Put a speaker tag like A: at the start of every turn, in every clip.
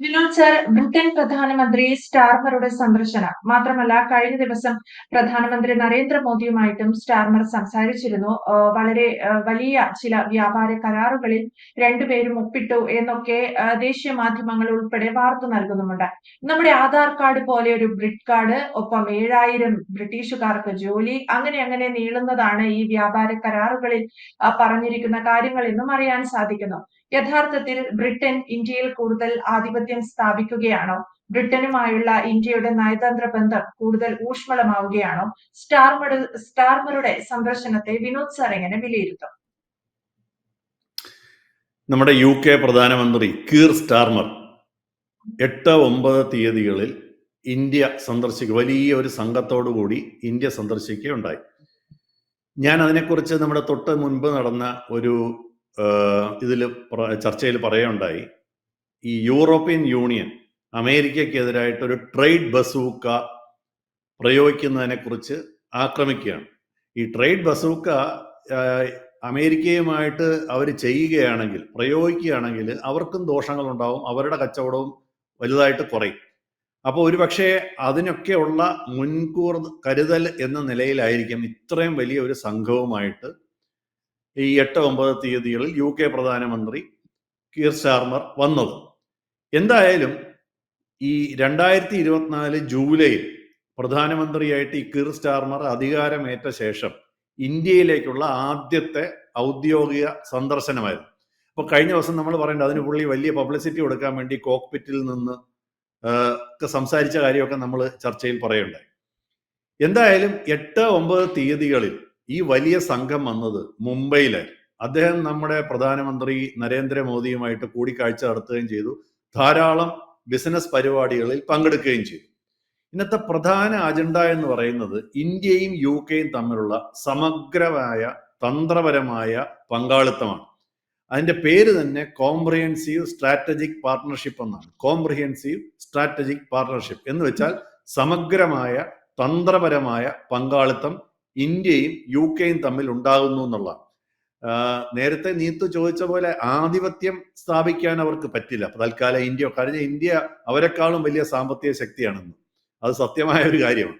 A: Vinod sir Britain പ്രധാനമന്ത്രി സ്റ്റാർമറുടെ സന്ദർശനം. മാത്രമല്ല കഴിഞ്ഞ ദിവസം പ്രധാനമന്ത്രി നരേന്ദ്രമോദിയുമായിട്ടും സ്റ്റാർമർ സംസാരിച്ചിരുന്നു. വളരെ വലിയ ചില വ്യാപാര കരാറുകളിൽ രണ്ടുപേരും ഒപ്പിട്ടു എന്നൊക്കെ ദേശീയ മാധ്യമങ്ങൾ ഉൾപ്പെടെ വാർത്ത നൽകുന്നുമുണ്ട്. നമ്മുടെ ആധാർ കാർഡ് പോലെ ഒരു ബ്രിഡ് കാർഡ് ഒപ്പം ഏഴായിരം ബ്രിട്ടീഷുകാർക്ക് ജോലി അങ്ങനെ അങ്ങനെ നീളുന്നതാണ് ഈ വ്യാപാര കരാറുകളിൽ പറഞ്ഞിരിക്കുന്ന കാര്യങ്ങൾ എന്നും അറിയാൻ സാധിക്കുന്നു. യഥാർത്ഥത്തിൽ ബ്രിട്ടൻ ഇന്ത്യയിൽ കൂടുതൽ ആധിപത്യം സ്ഥാപിക്കുകയാണോ? ബ്രിട്ടനുമായുള്ള ഇന്ത്യയുടെ നയതന്ത്ര ബന്ധം കൂടുതൽ ഊഷ്മളമാവുകയാണോ? സ്റ്റാർമർ സ്റ്റാർമറുടെ സന്ദർശനത്തെ വിനോദ് സാർ എങ്ങനെ വിലയിരുത്തും?
B: നമ്മുടെ യു കെ പ്രധാനമന്ത്രി കീർ സ്റ്റാർമർ എട്ട് ഒമ്പത് തീയതികളിൽ ഇന്ത്യ സന്ദർശിക്കുക വലിയ ഒരു സംഘത്തോടു കൂടി ഇന്ത്യ സന്ദർശിക്കുകയുണ്ടായി. ഞാൻ അതിനെക്കുറിച്ച് നമ്മുടെ തൊട്ട് മുൻപ് നടന്ന ഒരു ഇതിൽ ചർച്ചയിൽ പറയുകയുണ്ടായി. ഈ യൂറോപ്യൻ യൂണിയൻ അമേരിക്കക്കെതിരായിട്ട് ഒരു ട്രേഡ് ബസൂക്ക പ്രയോഗിക്കുന്നതിനെക്കുറിച്ച് ആക്രമിക്കുകയാണ്. ഈ ട്രേഡ് ബസൂക്ക അമേരിക്കയുമായിട്ട് അവർ ചെയ്യുകയാണെങ്കിൽ പ്രയോഗിക്കുകയാണെങ്കിൽ അവർക്കും ദോഷങ്ങളുണ്ടാവും അവരുടെ കച്ചവടവും വലുതായിട്ട് കുറയും. അപ്പോൾ ഒരു പക്ഷേ അതിനൊക്കെയുള്ള മുൻകൂർ കരുതൽ എന്ന നിലയിലായിരിക്കും ഇത്രയും വലിയ ഒരു സംഘവുമായിട്ട് ഈ എട്ട് ഒമ്പത് തീയതികളിൽ യു കെ പ്രധാനമന്ത്രി കീർ സ്റ്റാർമർ വന്നത്. എന്തായാലും ഈ രണ്ടായിരത്തി ഇരുപത്തിനാല് ജൂലൈയിൽ പ്രധാനമന്ത്രിയായിട്ട് ഈ കീർ സ്റ്റാർമർ അധികാരമേറ്റ ശേഷം ഇന്ത്യയിലേക്കുള്ള ആദ്യത്തെ ഔദ്യോഗിക സന്ദർശനമായിരുന്നു. അപ്പൊ കഴിഞ്ഞ ദിവസം നമ്മൾ പറയേണ്ടത് അതിന് പുള്ളി വലിയ പബ്ലിസിറ്റി കൊടുക്കാൻ വേണ്ടി കോക്പിറ്റിൽ നിന്ന് സംസാരിച്ച കാര്യമൊക്കെ നമ്മൾ ചർച്ചയിൽ പറയുണ്ടായി എന്തായാലും എട്ട് ഒമ്പത് തീയതികളിൽ ഈ വലിയ സംഘം വന്നത് മുംബൈയിൽ. അദ്ദേഹം നമ്മുടെ പ്രധാനമന്ത്രി നരേന്ദ്രമോദിയുമായിട്ട് കൂടിക്കാഴ്ച നടത്തുകയും ചെയ്തു. ധാരാളം ബിസിനസ് പരിപാടികളിൽ പങ്കെടുക്കുകയും ചെയ്തു. ഇന്നത്തെ പ്രധാന അജണ്ട എന്ന് പറയുന്നത് ഇന്ത്യയും യു കെയും തമ്മിലുള്ള സമഗ്രമായ തന്ത്രപരമായ പങ്കാളിത്തമാണ്. അതിന്റെ പേര് തന്നെ കോംപ്രിഹെൻസീവ് സ്ട്രാറ്റജിക് പാർട്ണർഷിപ്പ് എന്നാണ്. കോംപ്രിഹെൻസീവ് സ്ട്രാറ്റജിക് പാർട്ണർഷിപ്പ് എന്ന് വെച്ചാൽ സമഗ്രമായ തന്ത്രപരമായ പങ്കാളിത്തം ഇന്ത്യയും യു കെയും തമ്മിൽ ഉണ്ടാകുന്നു എന്നുള്ള. നേരത്തെ നീത്ത് ചോദിച്ച പോലെ ആധിപത്യം സ്ഥാപിക്കാൻ അവർക്ക് പറ്റില്ല. തൽക്കാലം ഇന്ത്യ കഴിഞ്ഞ ഇന്ത്യ അവരെക്കാളും വലിയ സാമ്പത്തിക ശക്തിയാണെന്ന്. അത് സത്യമായ ഒരു കാര്യമാണ്.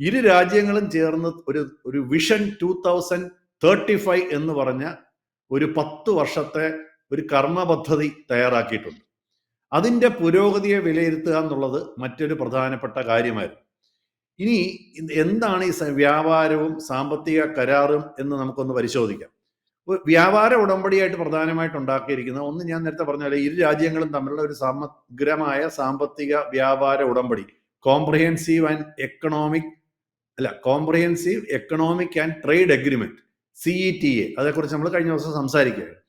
B: ഇരു രാജ്യങ്ങളും ചേർന്ന് ഒരു ഒരു vision two thousand thirty five എന്ന് പറഞ്ഞ ഒരു പത്ത് വർഷത്തെ ഒരു കർമ്മ പദ്ധതി തയ്യാറാക്കിയിട്ടുണ്ട്. അതിന്റെ പുരോഗതിയെ വിലയിരുത്തുക എന്നുള്ളത് മറ്റൊരു പ്രധാനപ്പെട്ട കാര്യമായിരുന്നു. ഇനി എന്താണ് ഈ വ്യാപാരവും സാമ്പത്തിക കരാറും എന്ന് നമുക്കൊന്ന് പരിശോധിക്കാം. വ്യാപാര ഉടമ്പടിയായിട്ട് പ്രധാനമായിട്ട് ഉണ്ടാക്കിയിരിക്കുന്നത് ഒന്ന് ഞാൻ നേരത്തെ പറഞ്ഞ പോലെ ഇരു രാജ്യങ്ങളും തമ്മിലുള്ള ഒരു സമഗ്രമായ സാമ്പത്തിക വ്യാപാര ഉടമ്പടി കോംപ്രിഹെൻസീവ് ആൻഡ് എക്കണോമിക് അല്ല comprehensive economic and trade agreement C E T A അതേക്കുറിച്ച് നമ്മൾ കഴിഞ്ഞ ദിവസം സംസാരിക്കുകയാണ്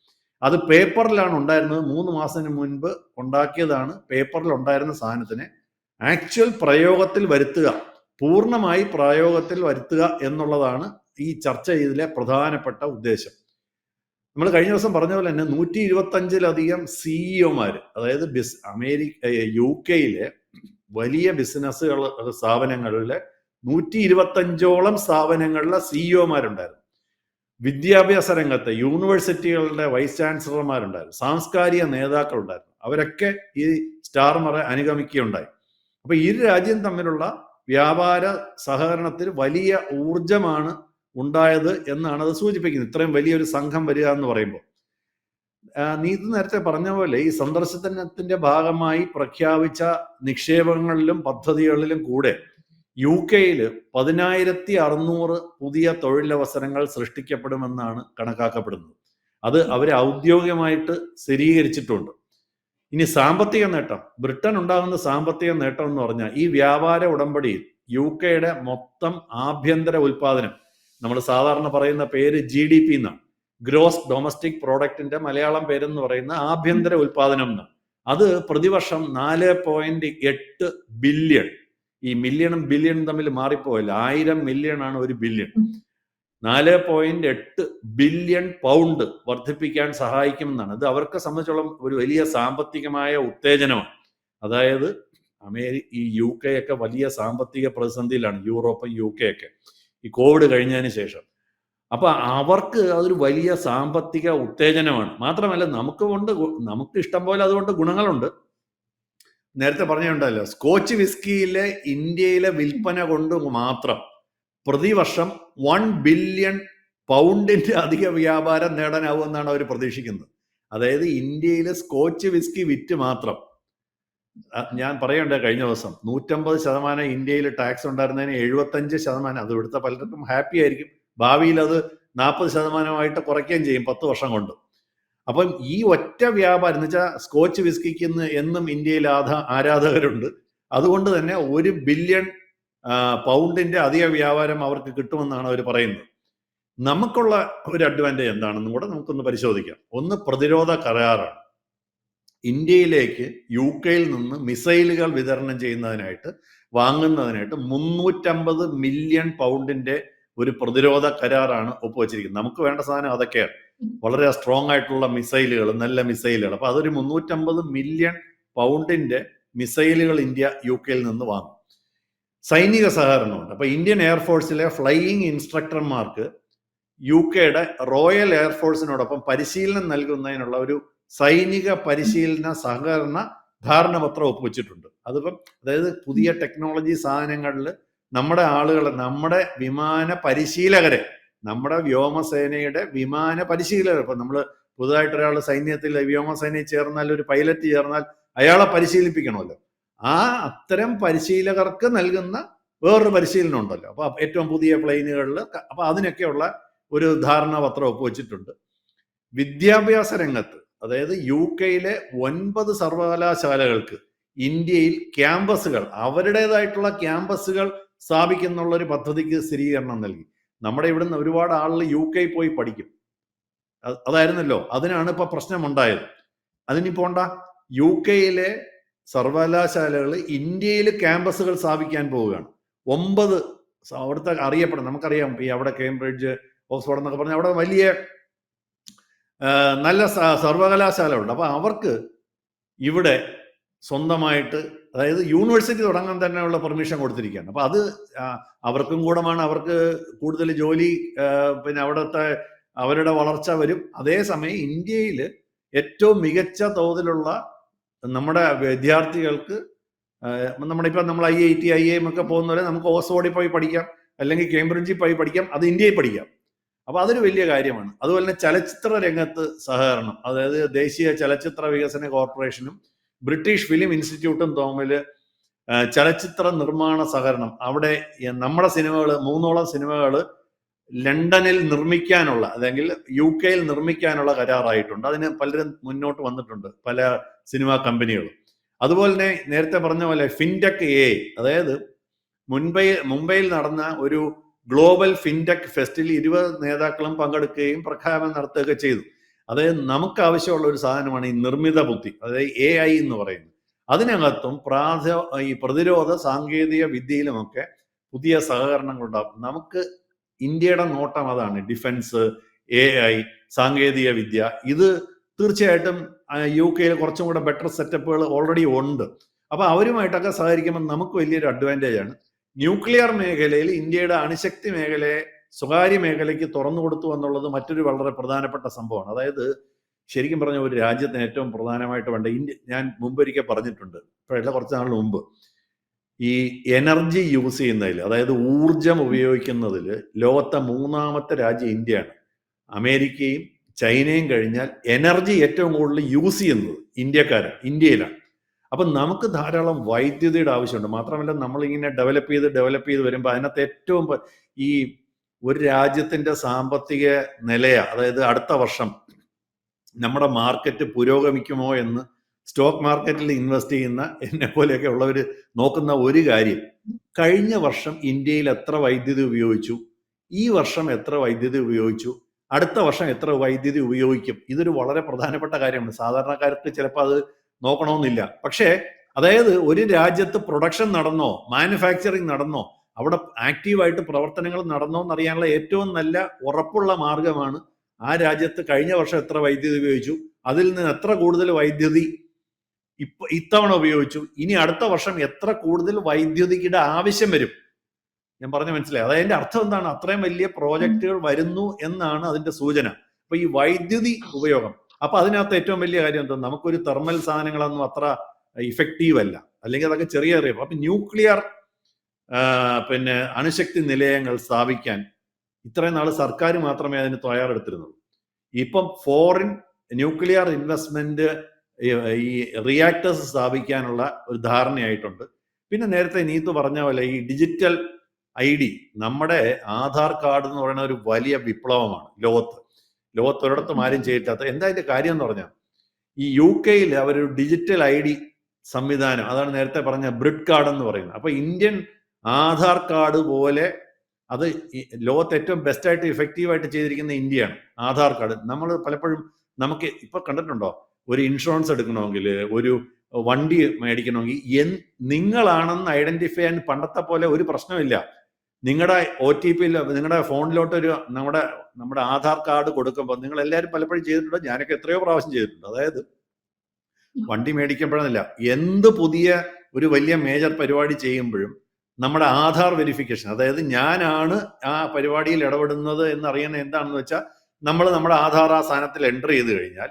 B: അത് പേപ്പറിലാണ് ഉണ്ടായിരുന്നത് മൂന്ന് മാസത്തിന് മുൻപ് ഉണ്ടാക്കിയതാണ് പേപ്പറിൽ ഉണ്ടായിരുന്ന സാധനത്തിനെ ആക്ച്വൽ പ്രയോഗത്തിൽ വരുത്തുക. പൂർണമായി പ്രയോഗത്തിൽ വരുത്തുക എന്നുള്ളതാണ് ഈ ചർച്ച ചെയ്തതിലെ പ്രധാനപ്പെട്ട ഉദ്ദേശം. നമ്മൾ കഴിഞ്ഞ ദിവസം പറഞ്ഞ പോലെ തന്നെ നൂറ്റി ഇരുപത്തഞ്ചിലധികം സിഇഒമാർ അതായത് ബിസ് അമേരിക്ക യു കെയിലെ വലിയ ബിസിനസ്സുകൾ സ്ഥാപനങ്ങളിലെ നൂറ്റി ഇരുപത്തഞ്ചോളം സ്ഥാപനങ്ങളിലെ സിഇഒമാരുണ്ടായിരുന്നു വിദ്യാഭ്യാസ രംഗത്തെ യൂണിവേഴ്സിറ്റികളുടെ വൈസ് ചാൻസലർമാരുണ്ടായിരുന്നു. സാംസ്കാരിക നേതാക്കളുണ്ടായിരുന്നു. അവരൊക്കെ ഈ സ്റ്റാർമറെ അനുഗമിക്കുകയുണ്ടായി. അപ്പൊ ഇരു രാജ്യം തമ്മിലുള്ള വ്യാപാര സഹകരണത്തിൽ വലിയ ഊർജമാണ് ഉണ്ടായത് എന്നാണ് അത് സൂചിപ്പിക്കുന്നത്. ഇത്രയും വലിയൊരു സംഘം വരിക എന്ന് പറയുമ്പോൾ. നീ ഇത് നേരത്തെ പറഞ്ഞ പോലെ ഈ സന്ദർശനത്തിന്റെ ഭാഗമായി പ്രഖ്യാപിച്ച നിക്ഷേപങ്ങളിലും പദ്ധതികളിലും കൂടെ യു കെയിൽ പതിനായിരത്തി അറുന്നൂറ് പുതിയ തൊഴിലവസരങ്ങൾ സൃഷ്ടിക്കപ്പെടുമെന്നാണ് കണക്കാക്കപ്പെടുന്നത്. അത് അവർ ഔദ്യോഗികമായിട്ട് സ്ഥിരീകരിച്ചിട്ടുണ്ട്. ഇനി സാമ്പത്തിക നേട്ടം. ബ്രിട്ടൻ ഉണ്ടാകുന്ന സാമ്പത്തിക നേട്ടം എന്ന് പറഞ്ഞാൽ ഈ വ്യാപാര ഉടമ്പടി യു കെയുടെ മൊത്തം ആഭ്യന്തര ഉൽപാദനം നമ്മൾ സാധാരണ പറയുന്ന പേര് ജി ഡി പി എന്നാണ് ഗ്രോസ് ഡൊമസ്റ്റിക് പ്രോഡക്റ്റിന്റെ മലയാളം പേരെന്ന് പറയുന്ന ആഭ്യന്തര ഉൽപാദനം എന്നാണ് അത് പ്രതിവർഷം നാല് പോയിന്റ് എട്ട് ബില്യൺ ഈ മില്യണും ബില്യണും തമ്മിൽ മാറിപ്പോയില്ല. ആയിരം മില്യൺ ആണ് ഒരു ബില്യൺ നാല് പോയിന്റ് എട്ട് ബില്യൺ പൗണ്ട് വർദ്ധിപ്പിക്കാൻ സഹായിക്കുമെന്നാണ്. ഇത് അവർക്ക് സംബന്ധിച്ചോളം ഒരു വലിയ സാമ്പത്തികമായ ഉത്തേജനമാണ്. അതായത് അമേരി ഈ യു കെ ഒക്കെ വലിയ സാമ്പത്തിക പ്രതിസന്ധിയിലാണ്. യൂറോപ്പും യു കെ ഒക്കെ. ഈ കോവിഡ് കഴിഞ്ഞതിന് ശേഷം. അപ്പൊ അവർക്ക് അതൊരു വലിയ സാമ്പത്തിക ഉത്തേജനമാണ്. മാത്രമല്ല നമുക്ക് കൊണ്ട് നമുക്ക് ഇഷ്ടം പോലെ അതുകൊണ്ട് ഗുണങ്ങളുണ്ട്. നേരത്തെ പറഞ്ഞിട്ടുണ്ടല്ലോ സ്കോച്ച് വിസ്കിയിലെ ഇന്ത്യയിലെ വിൽപ്പന കൊണ്ട് മാത്രം പ്രതിവർഷം വൺ ബില്യൺ പൗണ്ടിന്റെ അധിക വ്യാപാരം നേടാനാവുമെന്നാണ് അവർ പ്രതീക്ഷിക്കുന്നത്. അതായത് ഇന്ത്യയിൽ സ്കോച്ച് വിസ്കി വിറ്റ് മാത്രം. ഞാൻ പറയണ്ടേ കഴിഞ്ഞ ദിവസം നൂറ്റമ്പത് ശതമാനം ഇന്ത്യയിൽ ടാക്സ് ഉണ്ടായിരുന്നതിന് എഴുപത്തഞ്ച് ശതമാനം. അത് ഇവിടുത്തെ പലർക്കും ഹാപ്പി ആയിരിക്കും. ഭാവിയിൽ അത് നാൽപ്പത് ശതമാനമായിട്ട് കുറയ്ക്കുകയും ചെയ്യും പത്ത് വർഷം കൊണ്ട്. അപ്പം ഈ ഒറ്റ വ്യാപാരം എന്ന് വെച്ചാൽ സ്കോച്ച് വിസ്കിക്ക് എന്നും ഇന്ത്യയിൽ ആരാധകരുണ്ട്. അതുകൊണ്ട് തന്നെ ഒരു ബില്യൺ പൗണ്ടിന്റെ അധിക വ്യാപാരം അവർക്ക് കിട്ടുമെന്നാണ് അവർ പറയുന്നത്. നമുക്കുള്ള ഒരു അഡ്വാന്റേജ് എന്താണെന്നും കൂടെ നമുക്കൊന്ന് പരിശോധിക്കാം. ഒന്ന് പ്രതിരോധ കരാറാണ്. ഇന്ത്യയിലേക്ക് യു കെയിൽ നിന്ന് മിസൈലുകൾ വിതരണം ചെയ്യുന്നതിനായിട്ട് വാങ്ങുന്നതിനായിട്ട് മുന്നൂറ്റമ്പത് മില്യൺ പൗണ്ടിന്റെ ഒരു പ്രതിരോധ കരാറാണ് ഒപ്പുവെച്ചിരിക്കുന്നത്. നമുക്ക് വേണ്ട സാധനം അതൊക്കെയാണ്. വളരെ സ്ട്രോങ് ആയിട്ടുള്ള മിസൈലുകൾ നല്ല മിസൈലുകൾ. അപ്പൊ അതൊരു മുന്നൂറ്റമ്പത് മില്യൺ പൗണ്ടിന്റെ മിസൈലുകൾ ഇന്ത്യ യു കെയിൽ നിന്ന് വാങ്ങും. സൈനിക സഹകരണമുണ്ട്. അപ്പൊ ഇന്ത്യൻ എയർഫോഴ്സിലെ ഫ്ലൈയിങ് ഇൻസ്ട്രക്ടർമാർക്ക് യു കെയുടെ റോയൽ എയർഫോഴ്സിനോടൊപ്പം പരിശീലനം നൽകുന്നതിനുള്ള ഒരു സൈനിക പരിശീലന സഹകരണ ധാരണപത്രം ഒപ്പുവെച്ചിട്ടുണ്ട്. അതിപ്പം അതായത് പുതിയ ടെക്നോളജി സാധനങ്ങളിൽ നമ്മുടെ ആളുകളെ നമ്മുടെ വിമാന പരിശീലകരെ നമ്മുടെ വ്യോമസേനയുടെ വിമാന പരിശീലകർ ഇപ്പൊ നമ്മൾ പുതുതായിട്ട് ഒരാൾ സൈന്യത്തിൽ വ്യോമസേനയിൽ ചേർന്നാൽ ഒരു പൈലറ്റ് ചേർന്നാൽ അയാളെ പരിശീലിപ്പിക്കണമല്ലോ. ആ അത്തരം പരിശീലകർക്ക് നൽകുന്ന വേറൊരു പരിശീലനം ഉണ്ടല്ലോ അപ്പൊ ഏറ്റവും പുതിയ പ്ലെയിനുകളിൽ അപ്പൊ അതിനൊക്കെയുള്ള ഒരു ധാരണാപത്രം ഒപ്പുവെച്ചിട്ടുണ്ട് വിദ്യാഭ്യാസ രംഗത്ത് അതായത് യു കെയിലെ ഒൻപത് സർവകലാശാലകൾക്ക് ഇന്ത്യയിൽ ക്യാമ്പസുകൾ അവരുടേതായിട്ടുള്ള ക്യാമ്പസുകൾ സ്ഥാപിക്കുന്നുള്ള ഒരു പദ്ധതിക്ക് സ്ഥിരീകരണം നൽകി. നമ്മുടെ ഇവിടുന്ന് ഒരുപാട് ആളുകൾ യു കെ പോയി പഠിക്കും. അത് അതായിരുന്നല്ലോ. അതിനാണ് ഇപ്പൊ പ്രശ്നമുണ്ടായത്. അതിനി പോണ്ട യു കെയിലെ സർവകലാശാലകൾ ഇന്ത്യയിൽ ക്യാമ്പസുകൾ സ്ഥാപിക്കാൻ പോവുകയാണ്. ഒമ്പത് അവിടുത്തെ അറിയപ്പെടും നമുക്കറിയാം ഈ അവിടെ കേംബ്രിഡ്ജ് ഓക്സ്ഫോർഡ് എന്നൊക്കെ പറഞ്ഞാൽ അവിടെ വലിയ നല്ല സർവകലാശാലകളുണ്ട്. അപ്പൊ അവർക്ക് ഇവിടെ സ്വന്തമായിട്ട് അതായത് യൂണിവേഴ്സിറ്റി തുടങ്ങാൻ തന്നെയുള്ള പെർമിഷൻ കൊടുത്തിരിക്കുകയാണ്. അപ്പൊ അത് അവർക്കും കൂടമാണ് അവർക്ക് കൂടുതൽ ജോലി പിന്നെ അവിടുത്തെ അവരുടെ വളർച്ച വരും. അതേസമയം ഇന്ത്യയിൽ ഏറ്റവും മികച്ച തോതിലുള്ള നമ്മുടെ വിദ്യാർത്ഥികൾക്ക് നമ്മുടെ ഇപ്പം നമ്മൾ I I T I M ഒക്കെ പോകുന്നവരെ നമുക്ക് ഓക്സ്ഫോർഡിൽ പോയി പഠിക്കാം അല്ലെങ്കിൽ കേംബ്രിഡ്ജിൽ പോയി പഠിക്കാം അത് ഇന്ത്യയിൽ പഠിക്കാം. അപ്പൊ അതൊരു വലിയ കാര്യമാണ്. അതുപോലെ തന്നെ ചലച്ചിത്ര രംഗത്ത് സഹകരണം അതായത് ദേശീയ ചലച്ചിത്ര വികസന കോർപ്പറേഷനും ബ്രിട്ടീഷ് ഫിലിം ഇൻസ്റ്റിറ്റ്യൂട്ടും തമ്മിൽ ചലച്ചിത്ര നിർമ്മാണ സഹകരണം. അവിടെ നമ്മുടെ സിനിമകൾ മൂന്നോളം സിനിമകൾ ലണ്ടനിൽ നിർമ്മിക്കാനുള്ള അല്ലെങ്കിൽ യു കെയിൽ നിർമ്മിക്കാനുള്ള കരാറായിട്ടുണ്ട്. അതിന് പലരും മുന്നോട്ട് വന്നിട്ടുണ്ട് പല സിനിമാ കമ്പനികളും. അതുപോലെ തന്നെ നേരത്തെ പറഞ്ഞ പോലെ ഫിൻടെക് എ അതായത് മുംബൈ മുംബൈയിൽ നടന്ന ഒരു ഗ്ലോബൽ ഫിൻടെക് ഫെസ്റ്റിൽ ഇരുപത് നേതാക്കളും പങ്കെടുക്കുകയും പ്രഖ്യാപനം നടത്തുകയൊക്കെ ചെയ്തു. അതായത് നമുക്ക് ആവശ്യമുള്ള ഒരു സാധനമാണ് ഈ നിർമ്മിത ബുദ്ധി അതായത് എ ഐ എന്ന് പറയുന്നത്. അതിനകത്തും പ്രാഥ ഈ പ്രതിരോധ സാങ്കേതിക വിദ്യയിലുമൊക്കെ പുതിയ സഹകരണങ്ങളുണ്ടാകും. നമുക്ക് ഇന്ത്യയുടെ നോട്ടം അതാണ്. ഡിഫൻസ് എ ഐ സാങ്കേതിക വിദ്യ. ഇത് തീർച്ചയായിട്ടും യു കെയിൽ കുറച്ചും കൂടെ ബെറ്റർ സെറ്റപ്പുകൾ ഓൾറെഡി ഉണ്ട്. അപ്പൊ അവരുമായിട്ടൊക്കെ സഹകരിക്കുമ്പോൾ നമുക്ക് വലിയൊരു അഡ്വാന്റേജ് ആണ്. ന്യൂക്ലിയർ മേഖലയിൽ ഇന്ത്യയുടെ അണുശക്തി മേഖലയെ സ്വകാര്യ മേഖലയ്ക്ക് തുറന്നു കൊടുത്തു എന്നുള്ളത് മറ്റൊരു വളരെ പ്രധാനപ്പെട്ട സംഭവമാണ്. അതായത് ശരിക്കും പറഞ്ഞ ഒരു രാജ്യത്തിന് ഏറ്റവും പ്രധാനമായിട്ട് വേണ്ട ഇന്ത്യ ഞാൻ മുമ്പൊരിക്കൽ പറഞ്ഞിട്ടുണ്ട്. ഇപ്പോഴല്ല കുറച്ച് നാൾ മുമ്പ്. ഈ എനർജി യൂസ് ചെയ്യുന്നതിൽ അതായത് ഊർജം ഉപയോഗിക്കുന്നതിൽ ലോകത്തെ മൂന്നാമത്തെ രാജ്യം ഇന്ത്യയാണ്. അമേരിക്കയും ചൈനയും കഴിഞ്ഞാൽ എനർജി ഏറ്റവും കൂടുതൽ യൂസ് ചെയ്യുന്നത് ഇന്ത്യക്കാരാണ് ഇന്ത്യയിലാണ്. അപ്പം നമുക്ക് ധാരാളം വൈദ്യുതിയുടെ ആവശ്യമുണ്ട്. മാത്രമല്ല നമ്മളിങ്ങനെ ഡെവലപ്പ് ചെയ്ത് ഡെവലപ്പ് ചെയ്ത് വരുമ്പോൾ അതിനകത്ത് ഏറ്റവും ഈ ഒരു രാജ്യത്തിന്റെ സാമ്പത്തിക നിലയ അതായത് അടുത്ത വർഷം നമ്മുടെ മാർക്കറ്റ് പുരോഗമിക്കുമോ എന്ന് സ്റ്റോക്ക് മാർക്കറ്റിൽ ഇൻവെസ്റ്റ് ചെയ്യുന്ന എന്നെ പോലെയൊക്കെ ഉള്ളവർ നോക്കുന്ന ഒരു കാര്യം. കഴിഞ്ഞ വർഷം ഇന്ത്യയിൽ എത്ര വൈദ്യുതി ഉപയോഗിച്ചു? ഈ വർഷം എത്ര വൈദ്യുതി ഉപയോഗിച്ചു? അടുത്ത വർഷം എത്ര വൈദ്യുതി ഉപയോഗിക്കും? ഇതൊരു വളരെ പ്രധാനപ്പെട്ട കാര്യമാണ്. സാധാരണക്കാർക്ക് ചിലപ്പോൾ അത് നോക്കണമെന്നില്ല. പക്ഷേ അതായത് ഒരു രാജ്യത്ത് പ്രൊഡക്ഷൻ നടന്നോ മാനുഫാക്ചറിങ് നടന്നോ അവിടെ ആക്റ്റീവായിട്ട് പ്രവർത്തനങ്ങൾ നടന്നോ എന്നറിയാനുള്ള ഏറ്റവും നല്ല ഉറപ്പുള്ള മാർഗമാണ് ആ രാജ്യത്ത് കഴിഞ്ഞ വർഷം എത്ര വൈദ്യുതി ഉപയോഗിച്ചു? അതിൽ നിന്ന് എത്ര കൂടുതൽ വൈദ്യുതി ഇപ്പൊ ഇത്തവണ ഉപയോഗിച്ചു. ഇനി അടുത്ത വർഷം എത്ര കൂടുതൽ വൈദ്യുതിയുടെ ആവശ്യം വരും? ഞാൻ പറഞ്ഞ മനസ്സിലായി. അതായത് അതിന്റെ അർത്ഥം എന്താണ്? അത്രയും വലിയ പ്രോജക്റ്റുകൾ വരുന്നു എന്നാണ് അതിന്റെ സൂചന. അപ്പൊ ഈ വൈദ്യുതി ഉപയോഗം. അപ്പൊ അതിനകത്ത് ഏറ്റവും വലിയ കാര്യം എന്താ? നമുക്കൊരു തെർമൽ സാധനങ്ങളൊന്നും അത്ര ഇഫക്റ്റീവ് അല്ല. അല്ലെങ്കിൽ അതൊക്കെ ചെറിയ ചെറിയ. അപ്പൊ ന്യൂക്ലിയർ പിന്നെ അണുശക്തി നിലയങ്ങൾ സ്ഥാപിക്കാൻ ഇത്രയും നാൾ സർക്കാർ മാത്രമേ അതിന് തയ്യാറെടുത്തിരുന്നുള്ളൂ. ഇപ്പം ഫോറിൻ ന്യൂക്ലിയർ ഇൻവെസ്റ്റ്മെന്റ് ഈ റിയാക്ടേഴ്സ് സ്ഥാപിക്കാനുള്ള ഒരു ധാരണയായിട്ടുണ്ട്. പിന്നെ നേരത്തെ നീത്ത് പറഞ്ഞ പോലെ ഈ ഡിജിറ്റൽ ഐ ഡി നമ്മുടെ ആധാർ കാർഡ് എന്ന് പറയുന്ന ഒരു വലിയ വിപ്ലവമാണ് ലോകത്ത്. ലോകത്ത് ഒരിടത്തും ആരും ചെയ്യില്ലാത്ത എന്താ അതിന്റെ കാര്യം എന്ന് പറഞ്ഞാൽ ഈ യു കെയിൽ അവരൊരു ഡിജിറ്റൽ ഐ ഡി സംവിധാനം അതാണ് നേരത്തെ പറഞ്ഞ ബ്രിഡ് കാർഡ് എന്ന് പറയുന്നത്. അപ്പൊ ഇന്ത്യൻ ആധാർ കാർഡ് പോലെ അത് ലോകത്ത് ഏറ്റവും ബെസ്റ്റ് ആയിട്ട് ഇഫക്റ്റീവ് ആയിട്ട് ചെയ്തിരിക്കുന്ന ഇന്ത്യയാണ് ആധാർ കാർഡ് നമ്മൾ പലപ്പോഴും നമുക്ക് ഇപ്പൊ കണ്ടിട്ടുണ്ടോ ഒരു ഇൻഷുറൻസ് എടുക്കണമെങ്കിൽ ഒരു വണ്ടി മേടിക്കണമെങ്കിൽ എൻ നിങ്ങളാണെന്ന് ഐഡന്റിഫൈ ചെയ്യാൻ പണ്ടത്തെ പോലെ ഒരു പ്രശ്നമില്ല നിങ്ങളുടെ ഒ ടി പിയിൽ നിങ്ങളുടെ ഫോണിലോട്ട് ഒരു നമ്മുടെ നമ്മുടെ ആധാർ കാർഡ് കൊടുക്കുമ്പോൾ നിങ്ങൾ എല്ലാവരും പലപ്പോഴും ചെയ്തിട്ടുണ്ടോ. ഞാനൊക്കെ എത്രയോ പ്രാവശ്യം ചെയ്തിട്ടുണ്ട്. അതായത് വണ്ടി മേടിക്കുമ്പോഴെന്നില്ല എന്ത് പുതിയ ഒരു വലിയ മേജർ പരിപാടി ചെയ്യുമ്പോഴും നമ്മുടെ ആധാർ വെരിഫിക്കേഷൻ അതായത് ഞാനാണ് ആ പരിപാടിയിൽ ഇടപെടുന്നത് എന്ന് അറിയുന്നത് എന്താണെന്ന് വെച്ചാൽ നമ്മൾ നമ്മുടെ ആധാർ ആ സ്ഥാനത്തിൽ എന്റർ ചെയ്ത് കഴിഞ്ഞാൽ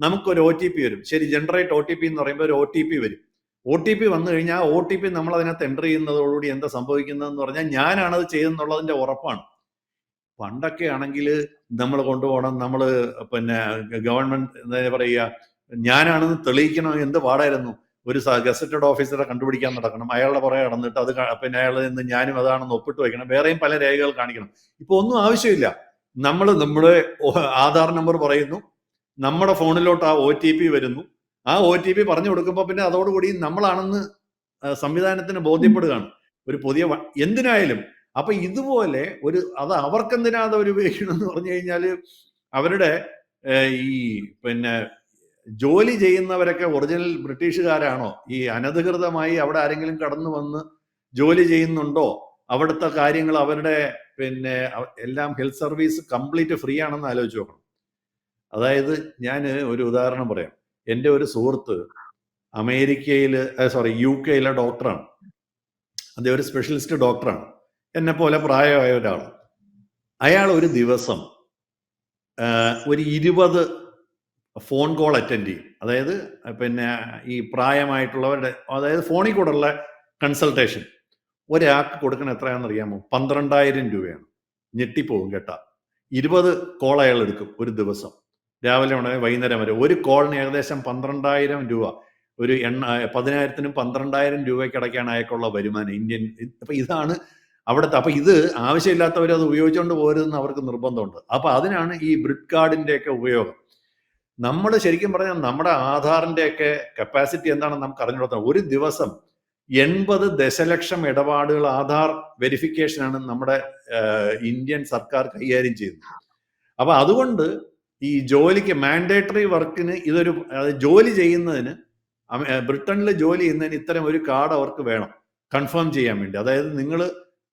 B: നമുക്കൊരു ഒ ടി പി വരും. ശരി ജനറേറ്റ് ഒ ടി പി എന്ന് പറയുമ്പോൾ ഒരു ഒ ടി പി വരും. ഒ ടി പി വന്നു കഴിഞ്ഞാൽ ഒ ടി പി നമ്മൾ അതിനകത്ത് എന്റർ ചെയ്യുന്നതോടുകൂടി എന്താ സംഭവിക്കുന്നതെന്ന് പറഞ്ഞാൽ ഞാനാണത് ചെയ്തെന്നുള്ളതിന്റെ ഉറപ്പാണ്. പണ്ടൊക്കെ ആണെങ്കിൽ നമ്മൾ കൊണ്ടുപോകണം നമ്മൾ പിന്നെ ഗവൺമെന്റ് എന്താ പറയുക ഞാനാണെന്ന് തെളിയിക്കണം എന്ത് പാടായിരുന്നു? ഒരു ഗസറ്റഡ് ഓഫീസറെ കണ്ടുപിടിക്കാൻ നടക്കണം. അയാളുടെ പുറകെ നടന്നിട്ട് അത് പിന്നെ അയാളിൽ നിന്ന് ഞാനും അതാണെന്ന് ഒപ്പിട്ട് വയ്ക്കണം വേറെയും പല രേഖകൾ കാണിക്കണം. ഇപ്പൊ ഒന്നും ആവശ്യമില്ല. നമ്മൾ നമ്മുടെ ആധാർ നമ്പർ പറയുന്നു. നമ്മുടെ ഫോണിലോട്ട് ആ ഒ ടി പി വരുന്നു. ആ ഒ ടി പി പറഞ്ഞു കൊടുക്കുമ്പോൾ പിന്നെ അതോടുകൂടി നമ്മളാണെന്ന് സംവിധാനത്തിന് ബോധ്യപ്പെടുകയാണ്. ഒരു പുതിയ എന്തിനായാലും. അപ്പൊ ഇതുപോലെ ഒരു അത് അവർക്കെന്തിനാ അത് ഒരു ഉപയോഗിക്കണം എന്ന് പറഞ്ഞു കഴിഞ്ഞാൽ അവരുടെ ഈ പിന്നെ ജോലി ചെയ്യുന്നവരൊക്കെ ഒറിജിനൽ ബ്രിട്ടീഷുകാരാണോ? ഈ അനധികൃതമായി അവിടെ ആരെങ്കിലും കടന്നു വന്ന് ജോലി ചെയ്യുന്നുണ്ടോ? അവിടുത്തെ കാര്യങ്ങൾ അവരുടെ പിന്നെ എല്ലാം ഹെൽത്ത് സർവീസ് കംപ്ലീറ്റ് ഫ്രീ ആണെന്ന് ആലോചിച്ച് നോക്കണം. അതായത് ഞാൻ ഒരു ഉദാഹരണം പറയാം. എന്റെ ഒരു സുഹൃത്ത് അമേരിക്കയിൽ സോറി യു കെയിലെ ഡോക്ടറാണ്. അദ്ദേഹം ഒരു സ്പെഷ്യലിസ്റ്റ് ഡോക്ടറാണ്. എന്നെ പോലെ പ്രായമായ ഒരാൾ. അയാൾ ഒരു ദിവസം ഒരു ഇരുപത് ഫോൺ കോൾ അറ്റൻഡ് ചെയ്യും. അതായത് പിന്നെ ഈ പ്രായമായിട്ടുള്ളവരുടെ അതായത് ഫോണിൽ കൂടെയുള്ള കൺസൾട്ടേഷൻ. ഒരാൾക്ക് കൊടുക്കുന്ന എത്രയാണെന്ന് അറിയാമോ? പന്ത്രണ്ടായിരം രൂപയാണ്. ഞെട്ടിപ്പോകും കേട്ടാ. ഇരുപത് കോൾ അയാൾ എടുക്കും ഒരു ദിവസം. രാവിലെ ഉണ്ടെങ്കിൽ വൈകുന്നേരം വരെ ഒരു കോളിന് ഏകദേശം പന്ത്രണ്ടായിരം രൂപ. ഒരു എണ്ണ പതിനായിരത്തിനും പന്ത്രണ്ടായിരം രൂപയ്ക്കിടയ്ക്കാണ് അയാൾക്കുള്ള വരുമാനം ഇന്ത്യൻ. അപ്പൊ ഇതാണ് അവിടുത്തെ അപ്പൊ ഇത് ആവശ്യമില്ലാത്തവർ അത് ഉപയോഗിച്ചുകൊണ്ട് പോരുതെന്ന് അവർക്ക് നിർബന്ധമുണ്ട്. അപ്പൊ അതിനാണ് ഈ ബ്രിഡ് കാർഡിന്റെ ഒക്കെ ഉപയോഗം. നമ്മൾ ശരിക്കും പറഞ്ഞാൽ നമ്മുടെ ആധാറിന്റെ ഒക്കെ കപ്പാസിറ്റി എന്താണെന്ന് നമുക്ക് അറിഞ്ഞുകൊടുത്തത് ഒരു ദിവസം എൺപത് ദശലക്ഷം ഇടപാടുകൾ ആധാർ വെരിഫിക്കേഷനാണ് നമ്മുടെ ഇന്ത്യൻ സർക്കാർ കൈകാര്യം ചെയ്യുന്നത്. അപ്പൊ അതുകൊണ്ട് ഈ ജോലിക്ക് മാൻഡേറ്ററി വർക്കിന് ഇതൊരു ജോലി ചെയ്യുന്നതിന് ബ്രിട്ടനിൽ ജോലി ചെയ്യുന്നതിന് ഇത്തരം ഒരു കാർഡ് അവർക്ക് വേണം. കൺഫേം ചെയ്യാൻ വേണ്ടി. അതായത് നിങ്ങൾ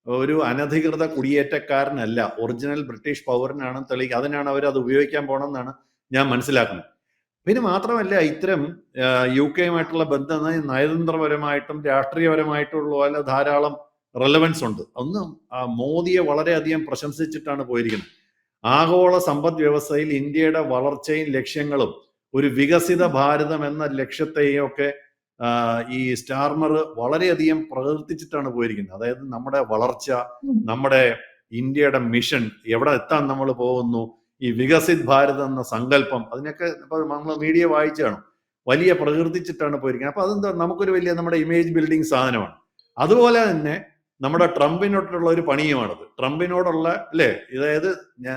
B: ഒരു അനധികൃത കുടിയേറ്റക്കാരനല്ല ഒറിജിനൽ ബ്രിട്ടീഷ് പൗരനാണ് തെളിയിക്കുക അതിനാണ് അവർ അത് ഉപയോഗിക്കാൻ പോകണമെന്നാണ് ഞാൻ മനസ്സിലാക്കുന്നത്. പിന്നെ മാത്രമല്ല ഇത്തരം യു കെയുമായിട്ടുള്ള ബന്ധം നയതന്ത്രപരമായിട്ടും രാഷ്ട്രീയപരമായിട്ടുള്ള പോലെ ധാരാളം റെലവൻസ് ഉണ്ട്. ഒന്ന് ആ, മോദിയെ വളരെയധികം പ്രശംസിച്ചിട്ടാണ് പോയിരിക്കുന്നത്. ആഗോള സമ്പദ് വ്യവസ്ഥയിൽ ഇന്ത്യയുടെ വളർച്ചയും ലക്ഷ്യങ്ങളും ഒരു വികസിത ഭാരതം എന്ന ലക്ഷ്യത്തെയും ഒക്കെ ഈ സ്റ്റാർമർ വളരെയധികം പ്രകീർത്തിച്ചിട്ടാണ് പോയിരിക്കുന്നത്. അതായത് നമ്മുടെ വളർച്ച നമ്മുടെ ഇന്ത്യയുടെ മിഷൻ എവിടെ എത്താൻ നമ്മൾ പോകുന്നു ഈ വികസിത് ഭാരത് എന്ന സങ്കല്പം അതിനൊക്കെ ഇപ്പൊ നമ്മൾ മീഡിയ വായിച്ചാണ് വലിയ പ്രകീർത്തിച്ചിട്ടാണ് പോയിരിക്കുന്നത്. അപ്പൊ അതെന്താ? നമുക്കൊരു വലിയ നമ്മുടെ ഇമേജ് ബിൽഡിംഗ് സാധനമാണ്. അതുപോലെ തന്നെ നമ്മുടെ ട്രംപിനോട്ടുള്ള ഒരു പണിയുമാണത്. ട്രംപിനോടുള്ള അല്ലേ? അതായത്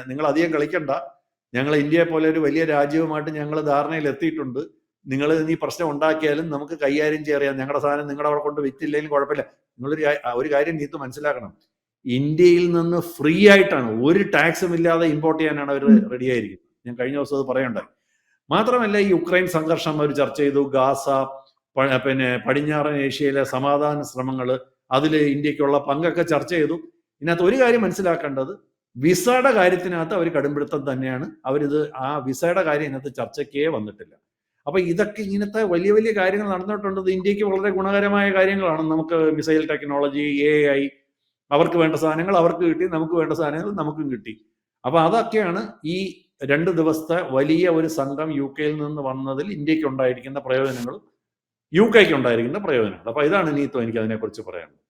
B: നിങ്ങൾ അധികം കളിക്കണ്ട. ഞങ്ങൾ ഇന്ത്യയെ പോലെ ഒരു വലിയ രാജ്യവുമായിട്ട് ഞങ്ങൾ ധാരണയിൽ എത്തിയിട്ടുണ്ട്. നിങ്ങൾ ഈ പ്രശ്നം ഉണ്ടാക്കിയാലും നമുക്ക് കൈകാര്യം ചെയ്യാം. ഞങ്ങളുടെ സാധനം നിങ്ങളുടെ അവിടെ കൊണ്ട് വിറ്റില്ലെങ്കിലും കുഴപ്പമില്ല. നിങ്ങളൊരു ഒരു കാര്യം നീത്ത് മനസ്സിലാക്കണം. ഇന്ത്യയിൽ നിന്ന് ഫ്രീ ആയിട്ടാണ് ഒരു ടാക്സും ഇല്ലാതെ ഇമ്പോർട്ട് ചെയ്യാനാണ് അവർ റെഡി ആയിരിക്കുന്നത്. ഞാൻ കഴിഞ്ഞ ദിവസം അത് പറയണ്ടായി. മാത്രമല്ല ഈ യുക്രൈൻ സംഘർഷം അവർ ചർച്ച ചെയ്തു. ഗാസ പിന്നെ പടിഞ്ഞാറൻ ഏഷ്യയിലെ സമാധാന ശ്രമങ്ങൾ അതിൽ ഇന്ത്യക്കുള്ള പങ്കൊക്കെ ചർച്ച ചെയ്തു. ഇതിനകത്ത് ഒരു കാര്യം മനസ്സിലാക്കേണ്ടത് വിസയുടെ കാര്യത്തിനകത്ത് അവർ കടുംപിടുത്തം തന്നെയാണ്. അവരിത് ആ വിസയുടെ കാര്യം ഇതിനകത്ത് ചർച്ചയ്ക്കേ വന്നിട്ടില്ല. അപ്പൊ ഇതൊക്കെ ഇങ്ങനത്തെ വലിയ വലിയ കാര്യങ്ങൾ നടന്നിട്ടുണ്ട്. ഇന്ത്യയ്ക്ക് വളരെ ഗുണകരമായ കാര്യങ്ങളാണ്. നമുക്ക് മിസൈൽ ടെക്നോളജി എ ഐ അവർക്ക് വേണ്ട സാധനങ്ങൾ അവർക്ക് കിട്ടി നമുക്ക് വേണ്ട സാധനങ്ങൾ നമുക്കും കിട്ടി. അപ്പൊ അതൊക്കെയാണ് ഈ രണ്ട് ദിവസത്തെ വലിയ ഒരു സംഘം യു കെയിൽ നിന്ന് വന്നതിൽ ഇന്ത്യയ്ക്ക് ഉണ്ടായിരിക്കുന്ന പ്രയോജനങ്ങളും. യു കെക്ക് ഉണ്ടായിരിക്കുന്ന പ്രയോജനങ്ങൾ. അപ്പൊ ഇതാണ് നീത്തോ എനിക്ക് അതിനെക്കുറിച്ച് പറയാനുള്ളത്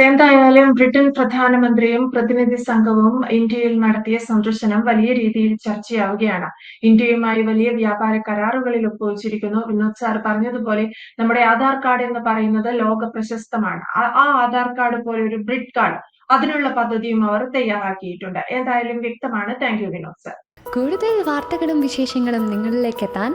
A: എന്തായാലും ബ്രിട്ടൻ പ്രധാനമന്ത്രിയും പ്രതിനിധി സംഘവും ഇന്ത്യയിൽ നടത്തിയ സന്ദർശനം വലിയ രീതിയിൽ ചർച്ചയാവുകയാണ്. ഇന്ത്യയുമായി വലിയ വ്യാപാര കരാറുകളിൽ ഒപ്പുവച്ചിരിക്കുന്നു. വിനോദ് സാർ പറഞ്ഞതുപോലെ നമ്മുടെ ആധാർ കാർഡ് എന്ന് പറയുന്നത് ലോക പ്രശസ്തമാണ്. ആ- ആ ആധാർ കാർഡ് പോലെ ഒരു ബ്രിഡ് കാർഡ് അതിനുള്ള പദ്ധതിയും അവർ തയ്യാറാക്കിയിട്ടുണ്ട്. എന്തായാലും വ്യക്തമാണ്. Thank you Vinod sir.
C: കൂടുതൽ വാർത്തകളും വിശേഷങ്ങളും നിങ്ങളിലേക്ക് എത്താൻ